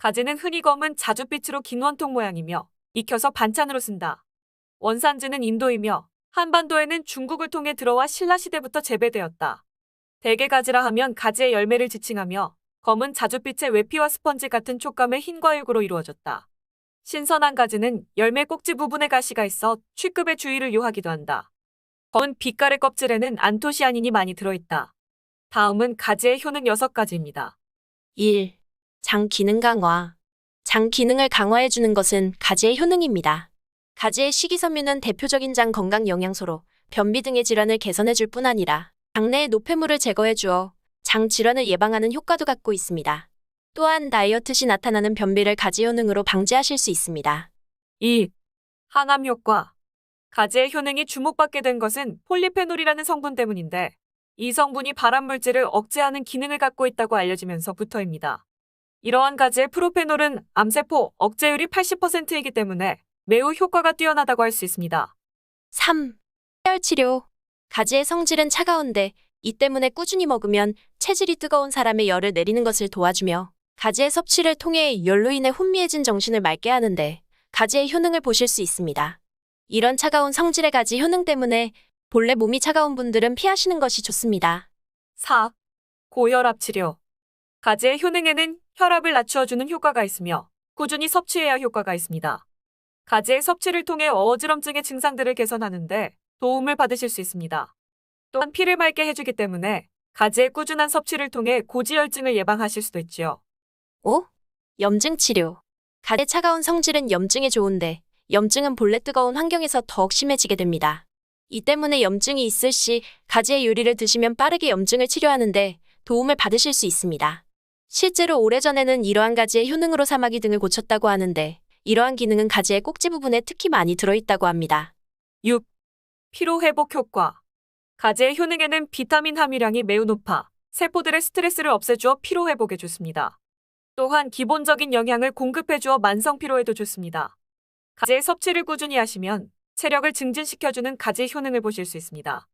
가지는 흔히 검은 자줏빛으로 긴 원통 모양이며 익혀서 반찬으로 쓴다. 원산지는 인도이며 한반도에는 중국을 통해 들어와 신라시대부터 재배되었다. 대게 가지라 하면 가지의 열매를 지칭하며 검은 자줏빛의 외피와 스펀지 같은 촉감의 흰 과육으로 이루어졌다. 신선한 가지는 열매 꼭지 부분에 가시가 있어 취급의 주의를 요하기도 한다. 검은 빛깔의 껍질에는 안토시아닌이 많이 들어있다. 다음은 가지의 효능 6가지입니다. 1. 장 기능 강화. 장 기능을 강화해주는 것은 가지의 효능입니다. 가지의 식이섬유는 대표적인 장 건강 영양소로 변비 등의 질환을 개선해줄 뿐 아니라 장내의 노폐물을 제거해주어 장 질환을 예방하는 효과도 갖고 있습니다. 또한 다이어트 시 나타나는 변비를 가지 효능으로 방지하실 수 있습니다. 2. 항암 효과. 가지의 효능이 주목받게 된 것은 폴리페놀이라는 성분 때문인데 이 성분이 발암 물질을 억제하는 기능을 갖고 있다고 알려지면서부터입니다. 이러한 가지의 프로페놀은 암세포 억제율이 80%이기 때문에 매우 효과가 뛰어나다고 할 수 있습니다. 3. 혈 치료. 가지의 성질은 차가운데 이 때문에 꾸준히 먹으면 체질이 뜨거운 사람의 열을 내리는 것을 도와주며 가지의 섭취를 통해 열로 인해 혼미해진 정신을 맑게 하는데 가지의 효능을 보실 수 있습니다. 이런 차가운 성질의 가지 효능 때문에 본래 몸이 차가운 분들은 피하시는 것이 좋습니다. 4. 고혈압 치료. 가지의 효능에는 혈압을 낮추어주는 효과가 있으며 꾸준히 섭취해야 효과가 있습니다. 가지의 섭취를 통해 어지럼증의 증상들을 개선하는데 도움을 받으실 수 있습니다. 또한 피를 맑게 해주기 때문에 가지의 꾸준한 섭취를 통해 고지혈증을 예방하실 수도 있지요. 5. 염증 치료. 가지의 차가운 성질은 염증에 좋은데 염증은 본래 뜨거운 환경에서 더욱 심해지게 됩니다. 이 때문에 염증이 있을 시 가지의 요리를 드시면 빠르게 염증을 치료하는데 도움을 받으실 수 있습니다. 실제로 오래전에는 이러한 가지의 효능으로 사마귀 등을 고쳤다고 하는데 이러한 기능은 가지의 꼭지 부분에 특히 많이 들어있다고 합니다. 6. 피로 회복 효과. 가지의 효능에는 비타민 함유량이 매우 높아 세포들의 스트레스를 없애주어 피로 회복에 좋습니다. 또한 기본적인 영양을 공급해주어 만성 피로에도 좋습니다. 가지의 섭취를 꾸준히 하시면 체력을 증진시켜주는 가지 효능을 보실 수 있습니다.